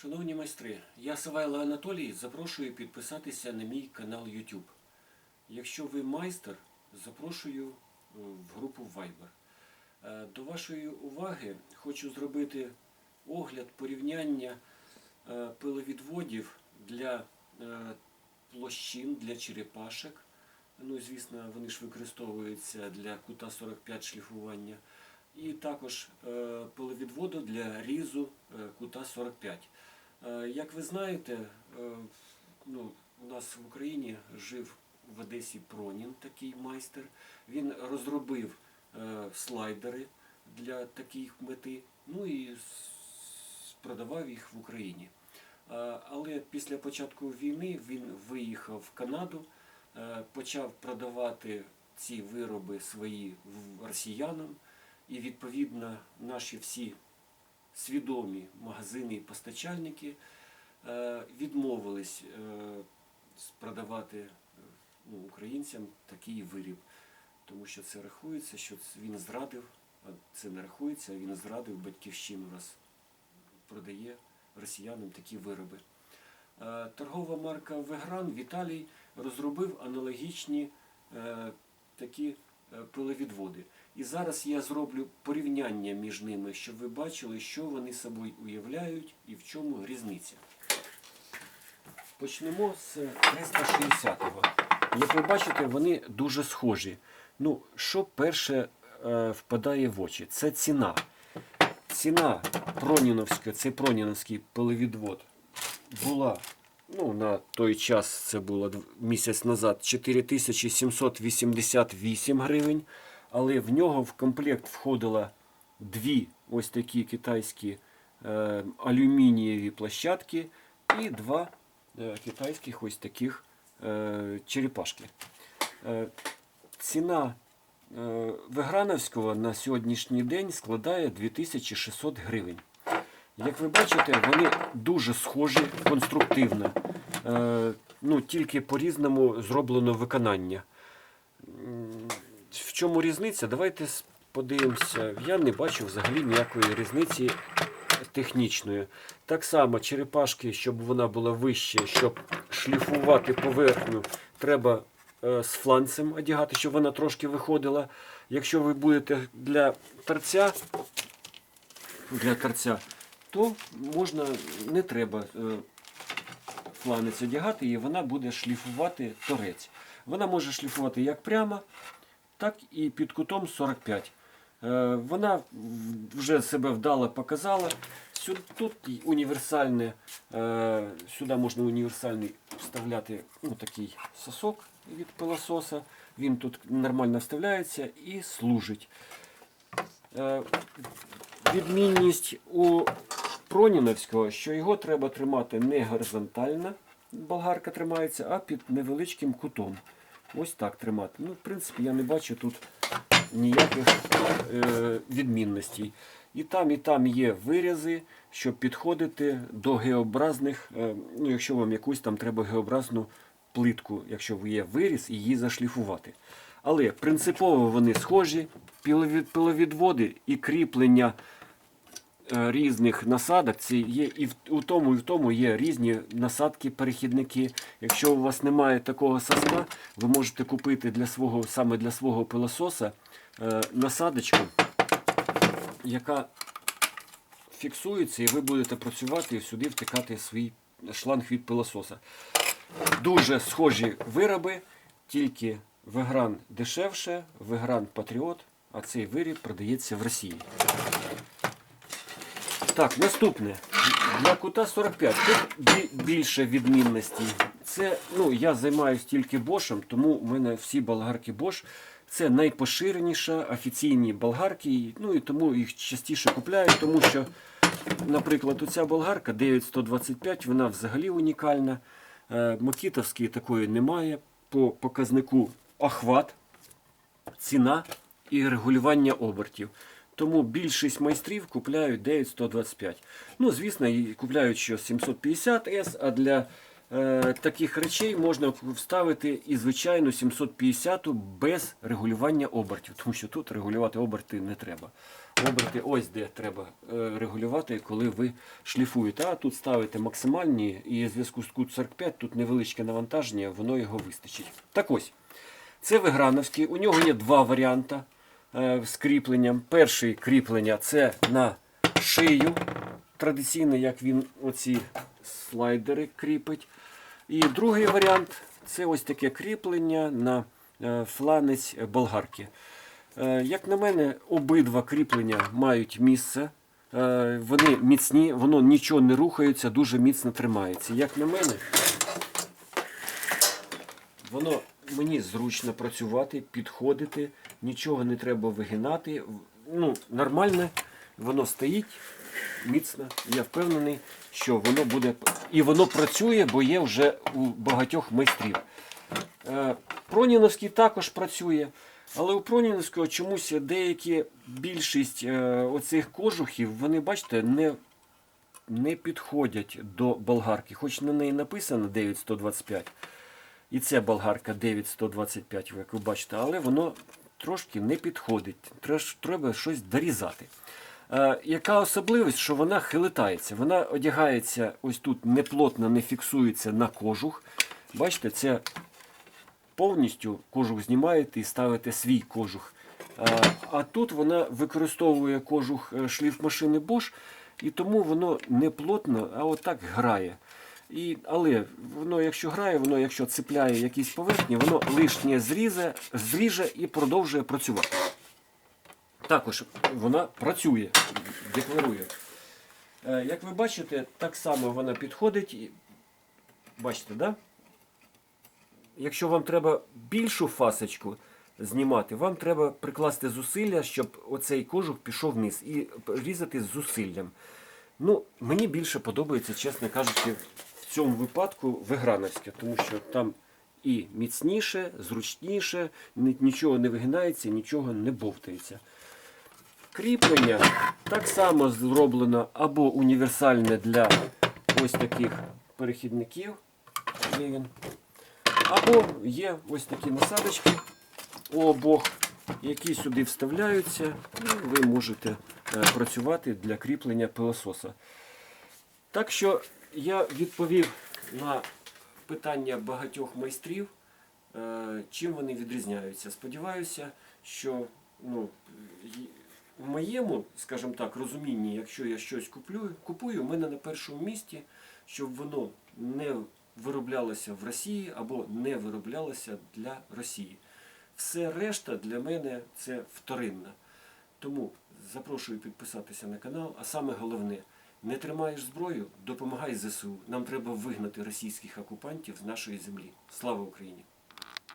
Шановні майстри, я Савайло Анатолій. Запрошую підписатися на мій канал YouTube. Якщо ви майстер, запрошую е, в групу Viber. Е, До вашої уваги хочу зробити огляд порівняння е, пиловідводів для площин, для черепашок. Ну, звісно, вони ж використовуються для кута 45 шліфування. І також е, пиловідводу для різу е, кута 45. Е, Як ви знаєте, ну, у нас в Україні жив в Одесі Пронін, такий майстер. Він розробив слайдери для таких мети, ну і продавав їх в Україні. Але після початку війни він виїхав в Канаду, почав продавати ці вироби свої росіянам, і відповідно наші всі свідомі магазини і постачальники е, відмовились е, продавати е, ну, українцям такий виріб, тому що це рахується, що він зрадив, а це не рахується, а він зрадив батьківщину, раз продає росіянам такі вироби. Торгова марка Вегран Віталій розробив аналогічні такі пиловідводи. І зараз я зроблю порівняння між ними, щоб ви бачили, що вони собою уявляють і в чому різниця. Почнемо з 360-го. Як ви бачите, вони дуже схожі. Ну, що перше е, впадає в очі? Це ціна. Ціна Проніновська, цей Проніновський пиловідвод була ну, на той час, це було місяць назад, 4788 гривень. Але в нього в комплект входило дві ось такі китайські е, алюмінієві площадки і два е, китайських ось таких е, черепашки. Е, ціна е, Виграновського на сьогоднішній день складає 2600 гривень. Як ви бачите, вони дуже схожі конструктивно. Е, ну, тільки по-різному зроблено виконання. В чому різниця? Давайте подивимося. Я не бачу взагалі ніякої різниці технічної. Так само черепашки, щоб вона була вище, щоб шліфувати поверхню, треба е, з фланцем одягати, щоб вона трошки виходила. Якщо ви будете для торця, для торця, то можна, не треба е, фланець одягати, і вона буде шліфувати торець. Вона може шліфувати як прямо, так і під кутом 45. Е, Вона вже себе вдало показала. Тут універсальне, е, сюди можна універсальний вставляти ну, такий сосок від пилососа. Він тут нормально вставляється і служить. Е, Відмінність у Проніновського, що його треба тримати не горизонтально, болгарка тримається, а під невеличким кутом. Ось так тримати. Ну, в принципі, я не бачу тут ніяких е, відмінностей. І там, і там є вирізи, щоб підходити до геобразних, е, ну, якщо вам якусь там треба геобразну плитку, якщо є виріз, її зашліфувати. Але принципово вони схожі, пиловідводи і кріплення різних насадок. Це є і в у тому, і в тому є різні насадки, перехідники. Якщо у вас немає такого соска, ви можете купити для свого саме для свого пилососа е, насадочку, яка фіксується, і ви будете працювати і сюди втикати свій шланг від пилососа. Дуже схожі вироби, тільки Вегран дешевше, Вегран Патріот, а цей виріб продається в Росії. Так, наступне. Для кута 45. Тут більше відмінностей. Це, ну, я займаюся тільки Бошем, тому в мене всі болгарки Bosch. Це найпоширеніша офіційні болгарки, ну і тому їх частіше купляю, тому що, наприклад, оця болгарка 9125, вона взагалі унікальна. Е, Макітовської такої немає. По показнику охват, ціна і регулювання обертів. Тому більшість майстрів купляють 9125. Ну, звісно, купляють що 750 с а для е, таких речей можна вставити і звичайну 750 без регулювання обертів, тому що тут регулювати оберти не треба. Оберти ось де треба е, регулювати, коли ви шліфуєте. А тут ставите максимальні, і в зв'язку з кут 45 тут невеличке навантаження, воно його вистачить. Так ось, це Виграновський. У нього є два варіанти з кріпленням. Перший кріплення це на шию. Традиційно, як він оці слайдери кріпить. І другий варіант це ось таке кріплення на е, фланець болгарки. Е, Як на мене, обидва кріплення мають місце. Е, Вони міцні, воно нічого не рухається, дуже міцно тримається. Як на мене, воно мені зручно працювати, підходити, нічого не треба вигинати. Ну, нормальне, воно стоїть міцно. Я впевнений, що воно буде. І воно працює, бо є вже у багатьох майстрів. Е, Проніновський також працює, але у Проніновського чомусь деякі більшість е, оцих кожухів, вони, бачите, не, не підходять до болгарки. Хоч на неї написано 9125. І це болгарка 9125, як ви бачите, але воно трошки не підходить. Треба щось дорізати. Е, яка особливість, що вона хилитається? Вона одягається ось тут неплотно, не фіксується на кожух. Бачите, це повністю кожух знімаєте і ставите свій кожух. А, а тут вона використовує кожух е, шліфмашини Bosch, і тому воно не плотно, а отак грає. І, але воно, якщо грає, воно, якщо цепляє якісь поверхні, воно лишнє зрізе, зріже і продовжує працювати. Також вона працює, декларує. Е, Як ви бачите, так само вона підходить. Бачите, да? Якщо вам треба більшу фасочку знімати, вам треба прикласти зусилля, щоб оцей кожух пішов вниз і різати з зусиллям. Ну, мені більше подобається, чесно кажучи, цьому випадку виграновське, тому що там і міцніше, зручніше, нічого не вигинається, нічого не бовтається. Кріплення так само зроблено або універсальне для ось таких перехідників. Є він. Або є ось такі насадочки у обох, які сюди вставляються, і ви можете е, працювати для кріплення пилососа. Так що я відповів на питання багатьох майстрів, е, чим вони відрізняються. Сподіваюся, що ну, в моєму, скажімо так, розумінні, якщо я щось куплю, купую, в мене на першому місці, щоб воно не вироблялося в Росії або не вироблялося для Росії. Все решта для мене це вторинна. Тому запрошую підписатися на канал. А саме головне, не тримаєш зброю, допомагай ЗСУ. Нам треба вигнати російських окупантів з нашої землі. Слава Україні!